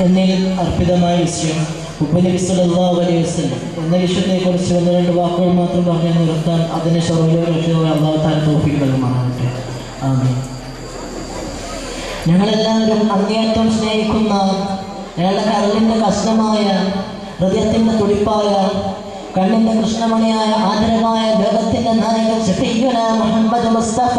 എന്നിൽ അർപ്പിതമായ വിഷയം ഉപനബി സല്ലല്ലാഹു അലൈഹി വസല്ലം എന്ന വിഷയത്തെക്കുറിച്ച് ഒന്ന് രണ്ട് വാക്കുകൾ മാത്രം പറഞ്ഞ് നിർത്താൻ അതിനെ ഷറൂലോ രക്ഷയോ അള്ളാഹു താൻ തോഫിക്ക് നൽകുമാറാകട്ടെ. ആമീൻ. ഞങ്ങളെല്ലാവരും അങ്ങേയറ്റം സ്നേഹിക്കുന്ന ഞങ്ങളുടെ കരളിന്റെ കഷ്ണമായ ഹൃദയത്തിന്റെ തുടിപ്പായ കണ്ണിന്റെ കൃഷ്ണമണിയായ ആദരമായ ലോകത്തിന്റെ നായകൻ ഷഫീഖുന മുഹമ്മദ് മുസ്തഫ.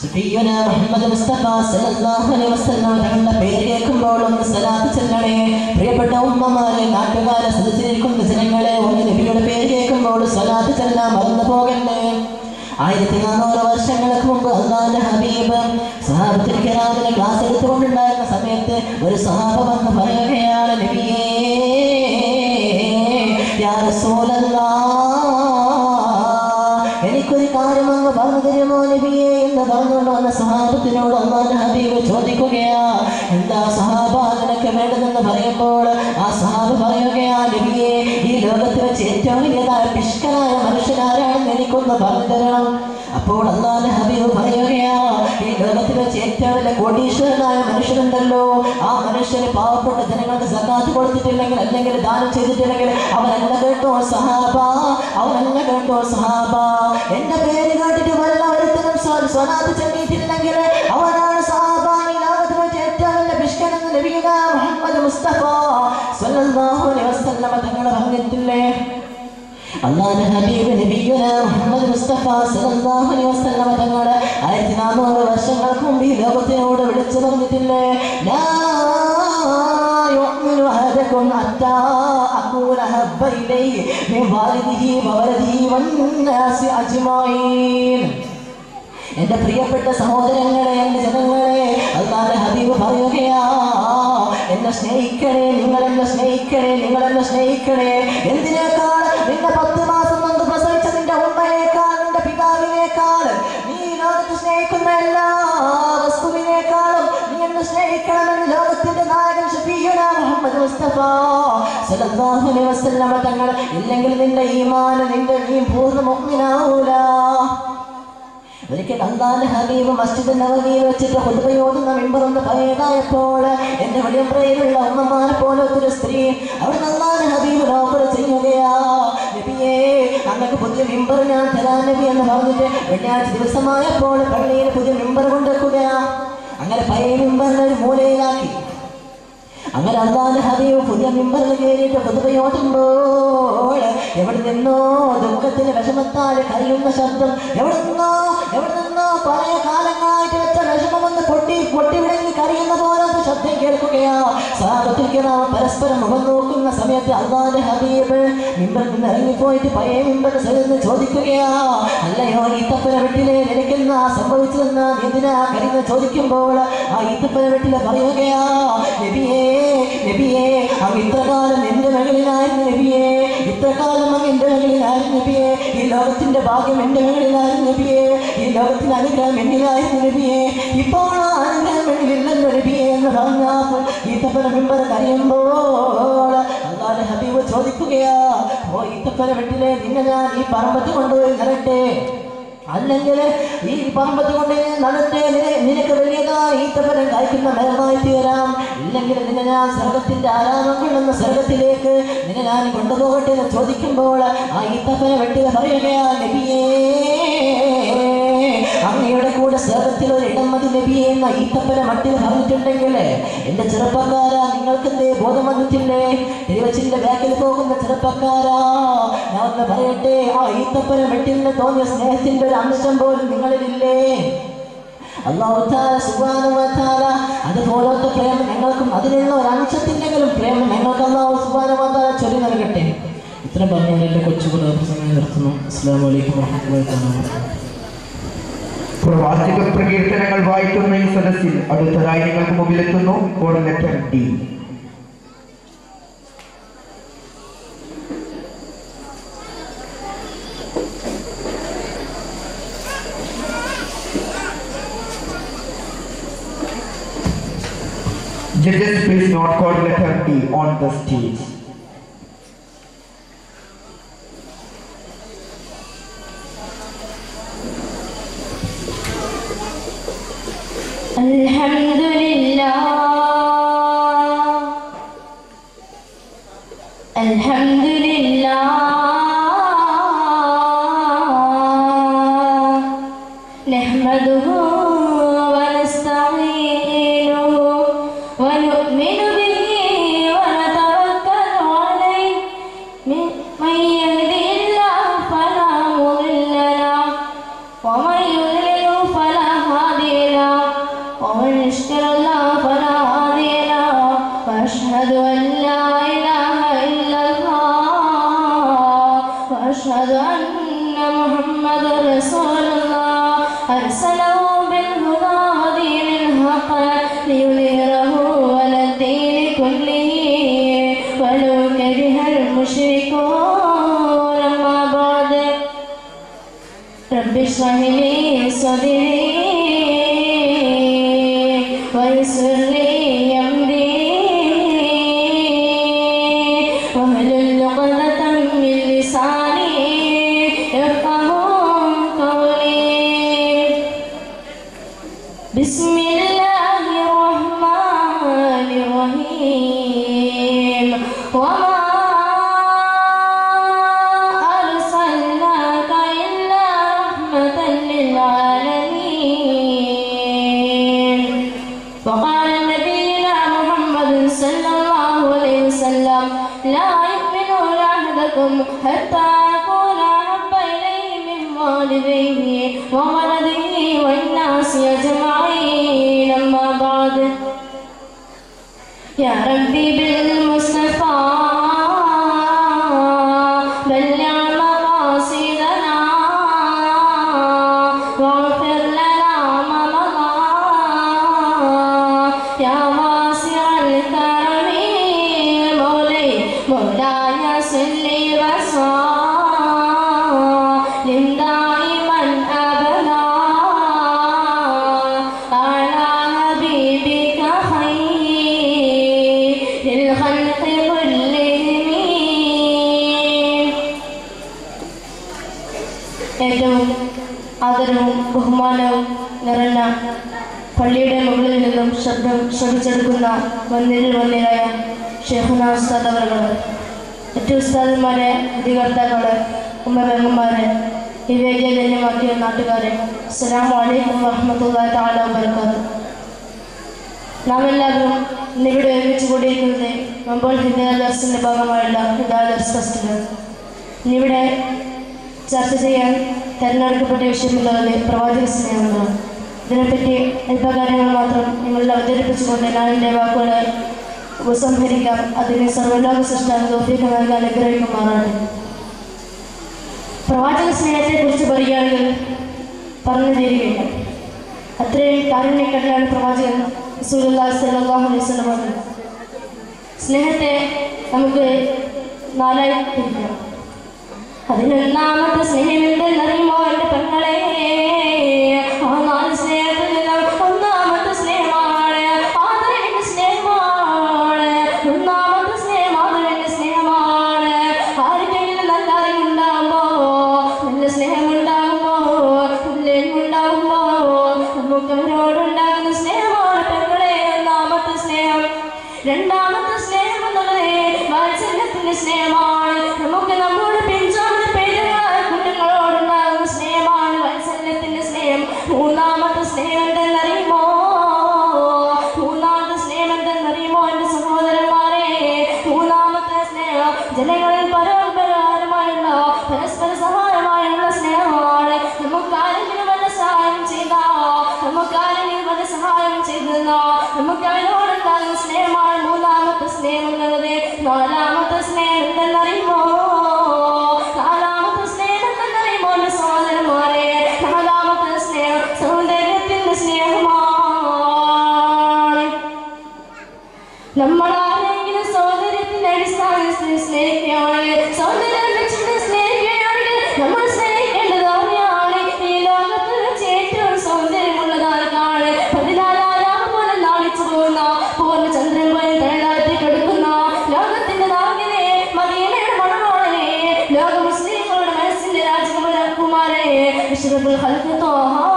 ഷഫീഖുന മുഹമ്മദ് മുസ്തഫ സല്ലല്ലാഹു അലൈഹി വസല്ലം തങ്ങളുടെ പേര് കേൾക്കുമ്പോൾ ഒന്ന് സലാത്ത് ചെല്ലണേ. പ്രിയപ്പെട്ട ഉമ്മമാരെ നാട്ടുകാരെ സദസ്സിലിരിക്കുന്ന ജനങ്ങളെ ഒന്ന് നബിയുടെ പേര് കേൾക്കുമ്പോൾ സലാത്ത് ചെല്ലാൻ മറന്നു പോകണ്ടേ? ആയിരത്തി നാനൂറ് വർഷങ്ങൾക്ക് മുമ്പ് അള്ളാന്റെ ഹബീബ് സഹാബത്തിൽ കിറാമിന് ക്ലാസ് എടുത്തുകൊണ്ടുണ്ടായിരുന്ന സമയത്ത് ഒരു സഹാബ വന്ന് പറയുകയാണ് നബിയേ യാ റസൂലല്ലാഹ് പറഞ്ഞുകൊണ്ട് വന്ന സഹാബത്തിനോട് അള്ളാന്റെ ഹബീബ് ചോദിക്കുകയാ എന്താ സഹാബ നിനക്ക് വേണ്ടതെന്ന് പറയുമ്പോൾ? ആ സഹാബ് പറയുകയാ നബിയേ ഈ ലോകത്ത് വെച്ച് ഏറ്റവും വലിയതായ പിഷ്കനായ മനുഷ്യനാരാണെന്ന് എനിക്കൊന്ന് പറഞ്ഞു തരണം അപ്പോൾ അള്ളാന്റെ ഹബീബ് പറയുകയാ ഈ ലോകത്തിൽ വെച്ച് ഏറ്റവും വലിയ കോടീശ്വരനായ മനുഷ്യനുണ്ടല്ലോ. ആ മനുഷ്യന് പാവപ്പെട്ട ജനങ്ങൾക്ക് സക്കാത്ത് കൊടുത്തിട്ടില്ലെങ്കിൽ അല്ലെങ്കിൽ ദാനം ചെയ്തിട്ടില്ലെങ്കിൽ അവൻ എന്നെ കേട്ടോ സഹാബ എന്നെ കേട്ടോ സഹാബ. എന്റെ പേര് കേട്ടിട്ട് വല്ല ഒരുത്തനും സ്വനാത്ത് ചെന്നിട്ടില്ലെങ്കിൽ അവനാണ് സഹാബ. ഈ ലോകത്തിൽ വെച്ച് ഏറ്റവും വലിയ പിഷ്കൻ ലഭിക്കുക മുഹമ്മദ് മുസ്തഫ സ്വല്ലല്ലാഹു അലൈഹി വസല്ലമ തങ്ങളെ പറഞ്ഞിട്ടില്ലേ? ഹബീബ് മുഹമ്മദ് മുസ്തഫ അലൈഹി വസല്ലം എന്റെ പ്രിയപ്പെട്ട സഹോദരങ്ങളെ എന്റെ ജനങ്ങളെ അതാണ് ഹബീബ് പറയുകയാ എന്നെ സ്നേഹിക്കണേ നിങ്ങൾ എന്നെ സ്നേഹിക്കണേ നിങ്ങൾ എന്നെ സ്നേഹിക്കണേ. എന്തിനേക്കാൾ നിന്നെ പത്ത് മാസം കൊണ്ട് പ്രസവിച്ച നിന്റെ ഉമ്മയേക്കാൾ നിന്റെ പിതാവിനേക്കാൾ നീ ലോകത്ത് സ്നേഹിക്കുന്ന എല്ലാ വസ്തുവിനേക്കാളും നീ എന്ന് സ്നേഹിക്കണമെന്ന് ലോകത്തിന്റെ നായകൻ ഷഫീഉന മുഹമ്മദ് മുസ്തഫ സല്ലല്ലാഹു അലൈഹി വസല്ലമ തങ്ങൾ. ഇല്ലെങ്കിൽ നിന്റെ ഈമാൻ നിന്റെ നീ പൂർണ മുഅ്മിനാവൂല ഒരിക്കൽ അള്ളാന്റെ ഹബീബ് മസ്ജിദ് നബവിയിൽ വെച്ചിട്ട് ഹുദ്ബയോടുന്ന മെമ്പറൊന്ന് പഴയതായപ്പോൾ എന്റെ വെളിയമ്പ്രയിലുള്ള ഉമ്മമാരെ പോലെ ഒരു സ്ത്രീ അവിടെ അള്ളാന്റെ ഹബീബ് ഓഫർ ചെയ്യുകയാ. നബിയേ പുതിയ മെമ്പർ ഞാൻ തരാൻ നബി എന്ന് പറഞ്ഞിട്ട് വെള്ളിയാഴ്ച ദിവസമായപ്പോൾ പള്ളിയിൽ പുതിയ മെമ്പർ കൊണ്ടെക്കുക അങ്ങനെ പഴയ മെമ്പറിനെ ഒരു മൂലയിലാക്കി. അങ്ങനെ അള്ളാന്റെ ഹബീബ് പുതിയ മിമ്പറിൽ കയറിയിട്ട് പുതുവയോട്ടുമ്പോൾ എവിടെ നിന്നോ ദുഃഖത്തിന് വിഷമത്താൽ കരയുന്ന ശബ്ദം എവിടെ നിന്നോ എവിടെ നിന്നോ പഴയ കാലങ്ങളായിട്ട് വെച്ച വിഷമമൊന്ന് പൊട്ടി പൊട്ടി വിടങ്ങി കരയുന്ന പോലത്തെ ശബ്ദം കേൾക്കുകയാ. സാഹത്തിൽ നാം പരസ്പരം മുഖം നോക്കുന്ന സമയത്ത് അള്ളാന്റെ ഹബീബ്. മിമ്പറിൽ നിന്ന് ഇറങ്ങിപ്പോയിട്ട് പഴയ മിമ്പറിന് സൈഡിൽ ചോദിക്കുകയാ അല്ലയോ ഈത്തപ്പന വീട്ടിലെ നിനക്കെന്നാ സംഭവിച്ചതെന്ന് എന്തിനാ കരുന്ന് ചോദിക്കുമ്പോൾ ആ ഈത്തപ്പന വീട്ടിലെ പറയുകയാ നബിയേ നബിയേ അങ്ങ് ഇത്രകാലം എന്റെ മകളിലായിരുന്നു നബിയേ. ഇത്രകാലം അങ്ങ് എന്റെ മകളിലായിരുന്നു നബിയേ. ഈ ലോകത്തിന്റെ ഭാഗ്യം എന്റെ മകളിലായിരുന്നു നബിയേ. ഈ ലോകത്തിന്റെ അനുഗ്രഹം എന്നിലായിരുന്നു നബിയേ. ഇപ്പോൾ ആ അനുഗ്രഹം എന്നിലില്ലെന്ന് നബിയേ എന്ന് പറഞ്ഞാൽ ഈത്തപ്പന മിമ്പർ കരയുമ്പോൾ അള്ളാഹുവിന്റെ ഹബീബ് ചോദിക്കുകയാ ഓ ഈത്തപ്പന വെട്ടിലെ നിന്നെ ഞാൻ ഈ പറമ്പത്ത് കൊണ്ടുപോയി നടട്ടെ? അല്ലെങ്കിൽ ഈ പറമ്പത്ത് കൊണ്ട് നടത്തെ നിനക്ക് വലിയതായി ഈത്തപ്പനം കായ്ക്കുന്ന മരമായി തീരാം ഇല്ലെങ്കിൽ നിന്നെ ഞാൻ സ്വർഗത്തിന്റെ ആരാമം കൊള്ളുന്ന സ്വർഗത്തിലേക്ക് നിന്നെ ഞാൻ കൊണ്ടുപോകട്ടെ എന്ന് ചോദിക്കുമ്പോൾ ആ ഈത്തപ്പന വെട്ടിയ പറയുകയാ നബിയേ അങ്ങയുടെ കൂടെ സ്വർഗത്തിൽ ഒരു ഇടം മതി നബിയെ എന്ന ഈത്തപ്പന മട്ടിൽ പറഞ്ഞിട്ടുണ്ടെങ്കിൽ എന്റെ ചെറുപ്പക്കാരാ നിങ്ങൾക്ക് എന്തേ ബോധം വന്നിട്ടില്ലേ? തിരുവച്ചിന്റെ ബാക്കിൽ പോകുന്ന ചെറുപ്പക്കാരാ. ഞാൻ ഒന്ന് പറയട്ടെ ആ ഈത്തപ്പന വെട്ടിലിന് തോന്നിയ സ്നേഹത്തിന്റെ ഒരു അംശം പോലും നിങ്ങളിലില്ലേ? അതുപോലത്തെ പ്രേമം ഞങ്ങൾക്കും അതിനുള്ള ഒരു അംശത്തിന്റെങ്കിലും പ്രേമം ഞങ്ങൾക്ക് അള്ളാഹു തആല ചൊല്ലി നൽകട്ടെ. ഇത്രയും പറഞ്ഞുകൊണ്ട് എന്റെ കൊച്ചു പ്രസംഗം നിർത്തുന്നു അസ്സാം വലൈക്കും വാഹമത്തുള്ളാഹി തആല പ്രവാചക പ്രകീർത്തനങ്ങൾ വായിക്കുന്ന ഈ സദസ്സിൽ അടുത്തതായി നിങ്ങൾക്ക് മുമ്പിലെത്തുന്നു coordinator D Judges, please note coordinator D on the stage. الحمد لله. المشركون ما بعد رب اشرح لي صدري ويسر لي امري واهلل عقدة من لساني يفقه قولي بسم الله الرحمن الرحيم وما حتى أكون أحب إليه من والدي ആദരവും ബഹുമാനവും നിറഞ്ഞ പള്ളിയുടെ മുകളിൽ നിന്നും ശബ്ദം ശ്രമിച്ചെടുക്കുന്ന വന്നിരിൽ വന്നിലായ ഷെഹുന ഉസ്താദ് അവരുകൾ മറ്റു ഉസ്താദന്മാരെ അധികർത്താക്കളെ ഉമ്മബംഗന്മാരെ വിവേചനീയമാക്കിയ നാട്ടുകാരെ അസ്സാം വലൈക്കും വറഹമത്തല്ലാ താല വബർക്കാത്തു നാം എല്ലാവരും ഇന്നിവിടെ ഒരുമിച്ച് കൂടിയിരിക്കുന്നത് മുമ്പോൾ ഹിന്ദാദർസിന്റെ ഭാഗമായുള്ള ഹിന്ദാദർസ് ഫസ്റ്റിലാണ്. ഇന്നിവിടെ ചർച്ച ചെയ്യാൻ തെരഞ്ഞെടുക്കപ്പെട്ട വിഷയമുള്ളവരെ പ്രവാചക സ്നേഹമാണ്. ഇതിനെപ്പറ്റി അല്പകാര്യങ്ങൾ മാത്രം നിങ്ങളിൽ അവതരിപ്പിച്ചുകൊണ്ട് ഞാൻ എന്റെ വാക്കുകൾ ഉപസംഹരിക്കാം. അതിനെ സർവലോക സൃഷ്ടാൻ ഗൗഫീകമായി അനുഗ്രഹിക്കുമാറാണ്. പ്രവാചക സ്നേഹത്തെ കുറിച്ച് പറയുകയാണെങ്കിൽ പറഞ്ഞു തീരുകയില്ല. അത്രയും കാരുണ്യക്കെട്ടാണ് പ്രവാചകൻ സ്നേഹത്തെ നമുക്ക് നാലായി തിരിക്കാം. അതിനൊന്നാമത്തെ സ്നേഹം എന്തെന്നറിയുമോ പെങ്ങളെ? 지금을 가르쳐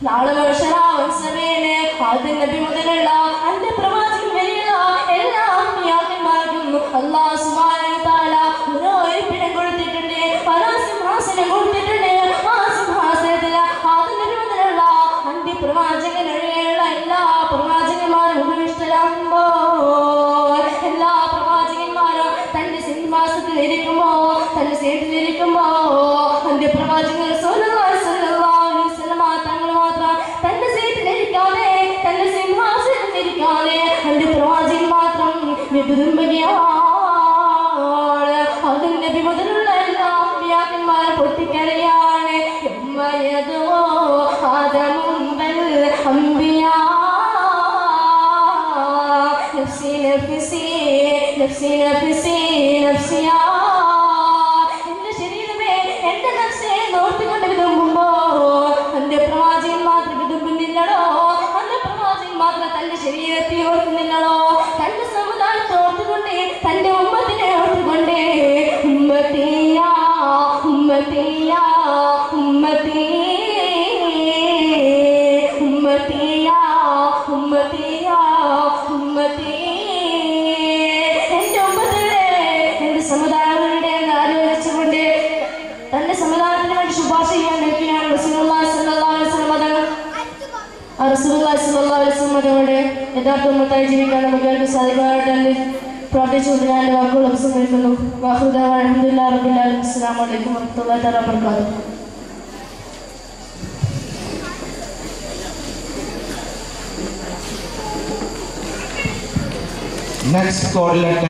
നാളെ മനുഷ്യരാവുന്ന സമയത്ത് ആദ്യം നബി മുതലുള്ള അന്റെ പ്രവാചകൻ വരില്ല എല്ലാ ആത്മീയാക്കന്മാർക്കും അള്ളാഹ് സുബാന താല ഓരോരുപ്പിടം കൊടുത്തിട്ടുണ്ട് പല സിംഹാസനം കൊടുത്തിട്ടുണ്ട് ആ സിംഹാസനത്തിൽ ആദ്യം നബി മുതലുള്ള അന്റെ പ്രവാചകൻ ഒഴികെയുള്ള എല്ലാ പ്രവാചകന്മാരും ഉപയോഗിച്ചതാകുമ്പോൾ പൊട്ടിക്കരയാണ് ഉമ്മയതോ ആദമുമ്പൽ അമ്പിയാ നഫ്സി നഫ്സി നഫ്സി നഫ്സി നഫ്സിയാ ആ റസൂലുള്ളാഹി സ്വല്ലല്ലാഹു അലൈഹി വസല്ലം തങ്ങളുടെ യഥാർത്ഥ ഉമ്മത്തായി ജീവിക്കാൻ നമുക്ക് എന്ന് പ്രാർത്ഥിച്ചുകൊണ്ട് ഞാൻ എന്റെ വാക്കുകൾ ഉപസംഹരിക്കുന്നു വാഹുദാൻ അലഹമുല്ലാ റബുല്ലാലും അസ്സലാമു അലൈക്കും വറഹ്മത്തുള്ളാഹി വബറകാതുഹു Next coordinator.